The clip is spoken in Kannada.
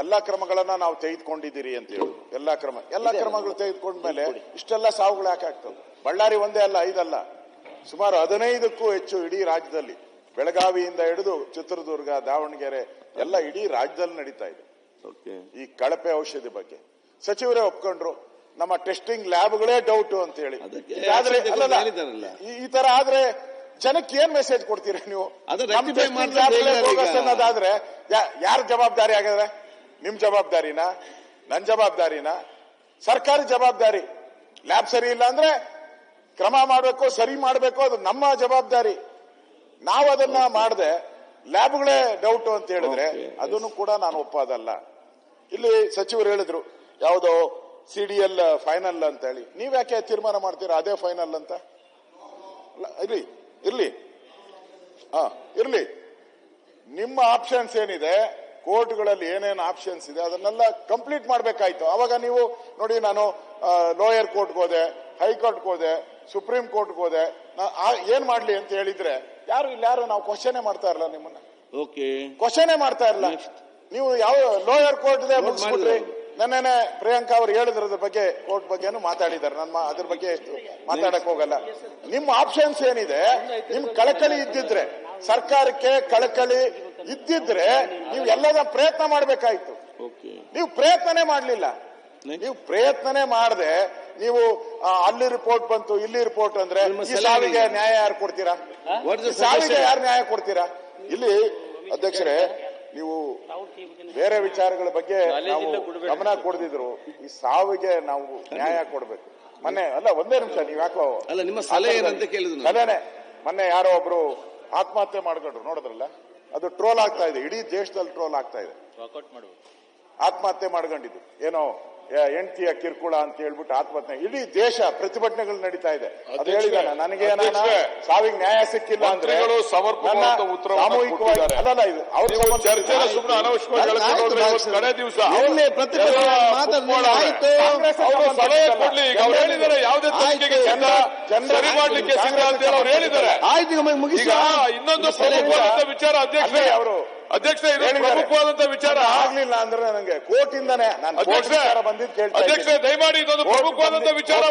ಎಲ್ಲಾ ಕ್ರಮಗಳನ್ನ ನಾವು ತೆಗೆದುಕೊಂಡಿದ್ದೀರಿ ಅಂತ ಹೇಳಿ. ಎಲ್ಲಾ ಕ್ರಮ ಎಲ್ಲಾ ಕ್ರಮಗಳು ತೆಗೆದುಕೊಂಡ್ಮೇಲೆ ಇಷ್ಟೆಲ್ಲ ಸಾವುಗಳು ಯಾಕೆ ಆಗ್ತವೆ? ಬಳ್ಳಾರಿ ಒಂದೇ ಅಲ್ಲ ಐದಲ್ಲ. ಸುಮಾರು ಹದಿನೈದಕ್ಕೂ ಹೆಚ್ಚು ಇಡೀ ರಾಜ್ಯದಲ್ಲಿ ಬೆಳಗಾವಿಯಿಂದ ಹಿಡಿದು ಚಿತ್ರದುರ್ಗ ದಾವಣಗೆರೆ ಎಲ್ಲ ಇಡೀ ರಾಜ್ಯದಲ್ಲಿ ನಡೀತಾ ಇದೆ. ಈ ಕಳಪೆ ಔಷಧಿ ಬಗ್ಗೆ. ಸಚಿವರೇ ಒಪ್ಕೊಂಡ್ರು ನಮ್ಮ ಟೆಸ್ಟಿಂಗ್ ಲ್ಯಾಬ್ಗಳೇ ಡೌಟ್ ಅಂತ ಹೇಳಿ. ಈ- ತರ ಆದ್ರೆ ಜನಕ್ಕೆ ಏನ್ ಮೆಸೇಜ್ ಕೊಡ್ತೀರಿ ನೀವು? ಅದಾದ್ರೆ ಯಾರ ಜವಾಬ್ದಾರಿ ಆಗಿದ್ರೆ ನಿಮ್ ಜವಾಬ್ದಾರಿನಾ? ನನ್ ಜವಾಬ್ದಾರಿನಾ? ಸರ್ಕಾರಿ ಜವಾಬ್ದಾರಿ. ಲ್ಯಾಬ್ ಸರಿ ಇಲ್ಲ ಅಂದ್ರೆ ಕ್ರಮ ಮಾಡಬೇಕು ಸರಿ ಮಾಡಬೇಕು ಅದು ನಮ್ಮ ಜವಾಬ್ದಾರಿ. ನಾವು ಅದನ್ನ ಮಾಡದೆ ಲ್ಯಾಬ್ಗಳೇ ಡೌಟ್ ಅಂತ ಹೇಳಿದ್ರೆ ಅದನ್ನು ಕೂಡ ನಾನು ಒಪ್ಪೋದಲ್ಲ. ಇಲ್ಲಿ ಸಚಿವರು ಹೇಳಿದ್ರು ಯಾವುದೋ ಸಿ ಡಿ ಎಲ್ ಫೈನಲ್ ಅಂತ ಹೇಳಿ. ನೀವ್ ಯಾಕೆ ತೀರ್ಮಾನ ಮಾಡ್ತೀರಾ? ಅದೇ ಫೈನಲ್ ಅಂತ? ಇರ್ಲಿ ಇರ್ಲಿ. ಹಾ ಇರ್ಲಿ. ನಿಮ್ಮ ಆಪ್ಷನ್ಸ್ ಏನಿದೆ? ಕೋರ್ಟ್ಗಳಲ್ಲಿ ಏನೇನು ಆಪ್ಷನ್ಸ್ ಇದೆ ಅದನ್ನೆಲ್ಲ ಕಂಪ್ಲೀಟ್ ಮಾಡಬೇಕಾಯ್ತು. ಅವಾಗ ನೀವು ನೋಡಿ ನಾನು ಲೋಯರ್ ಕೋರ್ಟ್ಗೆ ಹೋದೆ ಹೈಕೋರ್ಟ್ಗೆ ಹೋದೆ ಸುಪ್ರೀಂ ಕೋರ್ಟ್ಗೆ ಹೋದೆ. ನಾ- ಏನ್ ಮಾಡ್ಲಿ ಅಂತ ಹೇಳಿದ್ರೆ ಯಾರು ಇಲ್ಲ ಯಾರು ನಾವು ಕ್ವಶನೇ ಮಾಡ್ತಾ ಇರಲ್ಲ ನಿಮ್ಮನ್ನ. ಓಕೆ ಕ್ವಶನೇ ಮಾಡ್ತಾ ಇರಲ್ಲ. ನೀವು ಯಾವ ಲೋಯರ್ ಕೋರ್ಟ್ ಮುಗಿಸ್ಬಿಟ್ರಿ. ನನ್ನೇನೆ ಪ್ರಿಯಾಂಕಾ ಅವರು ಹೇಳಿದ್ರ ಬಗ್ಗೆ ಕೋರ್ಟ್ ಬಗ್ಗೆನು ಮಾತಾಡಿದ್ದಾರೆ. ನನ್ನ ಅದ್ರ ಬಗ್ಗೆ ಎಷ್ಟು ಮಾತಾಡಕ್ ಹೋಗಲ್ಲ. ನಿಮ್ಮ ಆಪ್ಷನ್ಸ್ ಏನಿದೆ ನಿಮ್ ಕಳಕಳಿ ಇದ್ದಿದ್ರೆ ಸರ್ಕಾರಕ್ಕೆ ಕಳಕಳಿ ಇದ್ದಿದ್ರೆ ನೀವು ಎಲ್ಲದ ಪ್ರಯತ್ನ ಮಾಡ್ಬೇಕಾಯ್ತು. ನೀವು ಪ್ರಯತ್ನನೇ ಮಾಡ್ಲಿಲ್ಲ. ನೀವು ಪ್ರಯತ್ನನೇ ಮಾಡದೆ ನೀವು ಅಲ್ಲಿ ರಿಪೋರ್ಟ್ ಬಂತು ಇಲ್ಲಿ ರಿಪೋರ್ಟ್ ಅಂದ್ರೆ ಸಾವಿಗೆ ನ್ಯಾಯ ಯಾರು ಕೊಡ್ತೀರಾ? ಸಾವಿಗೆ ಯಾರು ನ್ಯಾಯ ಕೊಡ್ತೀರಾ? ಇಲ್ಲಿ ಅಧ್ಯಕ್ಷರೇ ನೀವು ಬೇರೆ ವಿಚಾರಗಳ ಬಗ್ಗೆ ನಾವು ಗಮನ ಕೊಡದಿದ್ರು. ಈ ಸಾವಿಗೆ ನಾವು ನ್ಯಾಯ ಕೊಡ್ಬೇಕು. ಮೊನ್ನೆ ಅಲ್ಲ ಒಂದೇ ನಿಮಿಷ ನೀವ್ ಯಾಕೋ ಅಲ್ಲ, ನಿಮ್ಮ ಸಲಹೆ ಏನಂತ ಕೇಳಿದ್ರು ಮೊನ್ನೆ ಯಾರೋ ಒಬ್ರು ಆತ್ಮಹತ್ಯೆ ಮಾಡ್ಕೊಂಡ್ರು ನೋಡಿದ್ರಲ್ಲ? ಅದು ಟ್ರೋಲ್ ಆಗ್ತಾ ಇದೆ. ಇಡೀ ದೇಶದಲ್ಲಿ ಟ್ರೋಲ್ ಆಗ್ತಾ ಇದೆ. ಆತ್ಮಹತ್ಯೆ ಮಾಡ್ಕೊಂಡಿದ್ದು. ಏನೋ ಹೆಂಡತಿಯ ಕಿರುಕುಳ ಅಂತ ಹೇಳ್ಬಿಟ್ಟು ಆತ್ಮಹತ್ಯೆ. ಇಡೀ ದೇಶ ಪ್ರತಿಭಟನೆಗಳು ನಡೀತಾ ಇದೆ. ಅದು ಹೇಳಿದಾನ ನನಗೆ ಸಾವಿಗೆ ನ್ಯಾಯ ಸಿಕ್ಕಿಲ್ಲ ಅಂದ್ರೆ ಸಾಮೂಹಿಕವಾಗಿ. ಅಲ್ಲಲ್ಲ ಇದು ಅವ್ರ ನೀವು ಸುಮ್ಮನೆ ಇವತ್ತು ಕಡೆ ದಿವಸ ಸಲಹೆ ಕೊಡ್ಲಿ. ಈಗ ಅವ್ರು ಹೇಳಿದ್ದಾರೆ ಯಾವುದೇ ತನಿಖೆಗೆ ಸಿದ್ಧ. ಸರಿ ಮಾಡ್ಲಿಕ್ಕೆ ಸಿದ್ಧ ಅಂತ ಹೇಳಿ ಅವ್ರು ಹೇಳಿದ್ದಾರೆ ಆಯ್ತು ಈಗ ಇನ್ನೊಂದು ವಿಚಾರ ಅಧ್ಯಕ್ಷ ಅವರು ಅಧ್ಯಕ್ಷ ಇದು. ಪ್ರಮುಖವಾದಂತ ವಿಚಾರ ಆಗ್ಲಿಲ್ಲ ಅಂದ್ರೆ ನನಗೆ ಕೋರ್ಟ್ ಇಂದಾನೆ ನಾನು ಅಧ್ಯಕ್ಷ ಬಂದಿದ್ದು ಕೇಳ್ತಾ ಅಧ್ಯಕ್ಷ. ದಯಮಾಡಿ ಇದೊಂದು ಪ್ರಮುಖವಾದಂತಹ ಪ್ರಮುಖವಾದಂತ ವಿಚಾರ